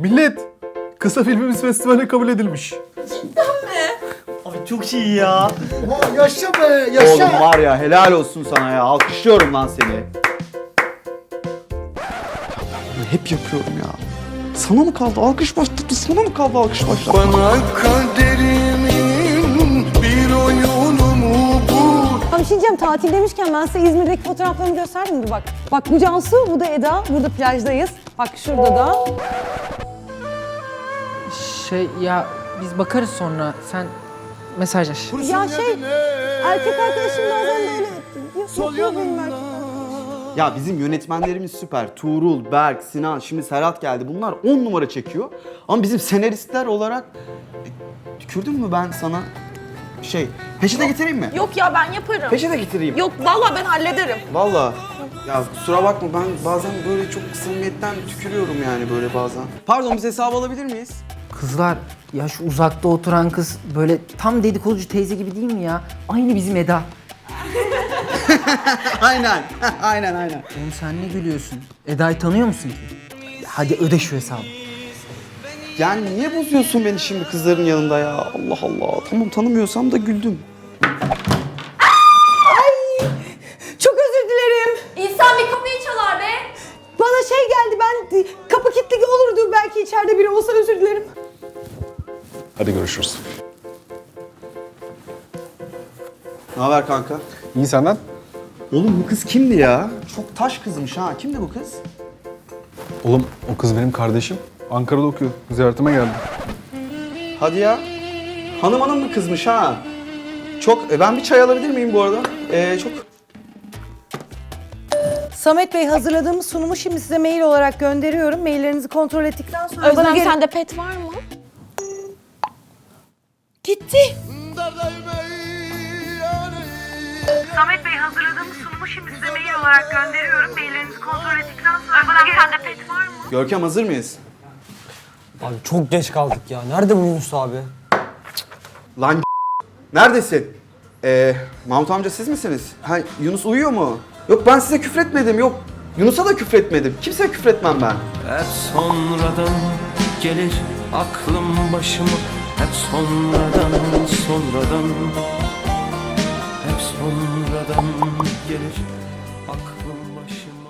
Millet, kısa filmimiz festivale kabul edilmiş. Abi çok iyi ya. Oha, yaşa be yaşa. Oğlum var ya helal olsun sana ya. Alkışlıyorum lan seni. Bunu hep yapıyorum ya. Sana mı kaldı alkış başlattı? Sana mı kaldı alkış başlattı? Bana kaderimin bir oyunu mu bu? Ha bir şey diyeceğim tatil demişken ben size İzmir'deki fotoğraflarımı gösterdim mi? Bak. Bak bu Cansu, bu da Eda. Burada plajdayız. Bak şurada da. Şey ya biz bakarız sonra. Sen mesajlaş. Ya şey, erkek arkadaşım bazen böyle yapıyor benim erkek Ya bizim yönetmenlerimiz süper. Tuğrul, Berk, Sinan, şimdi Serhat geldi. Bunlar 10 numara çekiyor. Ama bizim senaristler olarak... E, Tükürdün mü ben sana? Şey, peşine getireyim mi? Yok ya ben yaparım. Peşine getireyim. Yok vallahi ben hallederim. Valla. Ya kusura bakma ben bazen böyle çok samimiyetten tükürüyorum yani böyle bazen. Pardon biz hesabı alabilir miyiz? Kızlar ya şu uzakta oturan kız böyle tam dedikoducu teyze gibi değil mi ya? Aynı bizim Eda. aynen. aynen aynen. Oğlum sen ne gülüyorsun? Eda'yı tanıyor musun ki? Hadi öde şu hesabı. Yani niye bozuyorsun beni şimdi kızların yanında ya? Allah Allah. Tamam tanımıyorsam da güldüm. Çok özür dilerim. İnsan bir kapıyı çalar be. Bana şey geldi ben kapı kilitli olurdu belki içeride biri olsa özür dilerim. Hadi görüşürüz. Ne haber kanka? İyi senden? Oğlum bu kız kimdi ya? Çok taş kızmış ha. Kimdi bu kız? Oğlum o kız benim kardeşim. Ankara'da okuyor. Ziyaretime geldi. Hadi ya. Hanım hanım mı kızmış ha? Çok, e, ben bir çay alabilir miyim bu arada? Ee, çok... Samet Bey hazırladığımız sunumu şimdi size mail olarak gönderiyorum. Maillerinizi kontrol ettikten sonra Özlem bana geri- sende pet var mı? Gitti. Samet Bey hazırladığımız sunumu şimdi size mail olarak gönderiyorum. Maillerinizi kontrol ettikten sonra bana sende pet var mı? Görkem hazır mıyız? Abi çok geç kaldık ya. Nerede bu Yunus abi? Lan neredesin? Ee, Mahmut amca siz misiniz? Ha, Yunus uyuyor mu? Yok ben size küfretmedim yok. Yunus'a da küfretmedim. Kimseye küfretmem ben. Hep sonradan gelir aklım başıma hep sonradan sonradan Hep sonradan gelir aklım başıma.